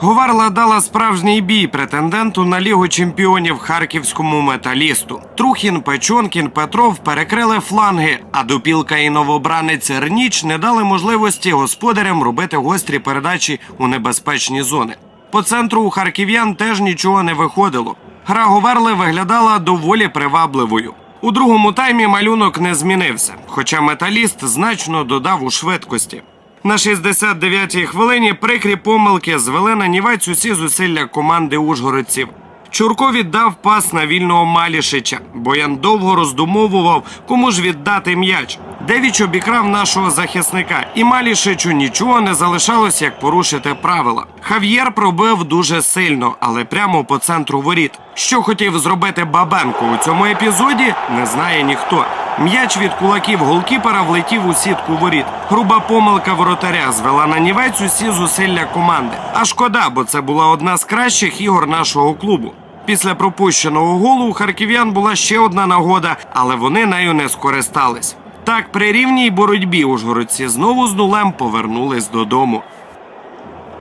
Говарла дала справжній бій претенденту на лігу чемпіонів харківському металісту. Трухін, Печонкін, Петров перекрили фланги, а Дупілка і новобранець Рніч не дали можливості господарям робити гострі передачі у небезпечні зони. По центру у харків'ян теж нічого не виходило. Гра Говерли виглядала доволі привабливою. У другому таймі малюнок не змінився, хоча металіст значно додав у швидкості. На 69-й хвилині прикрі помилки звели на нівець усі зусилля команди ужгородців. Чурко віддав пас на вільного Малішича. Боян довго роздумовував, кому ж віддати м'яч. Девіч обікрав нашого захисника, і Малішичу нічого не залишалось, як порушити правила. Хав'єр пробив дуже сильно, але прямо по центру воріт. Що хотів зробити Бабенко у цьому епізоді, не знає ніхто. М'яч від кулаків голкіпера влетів у сітку воріт. Груба помилка воротаря звела на нівець усі зусилля команди. А шкода, бо це була одна з кращих ігор нашого клубу. Після пропущеного голу у харків'ян була ще одна нагода, але вони нею не скористались. Так, при рівній боротьбі ужгородці знову з нулем повернулись додому.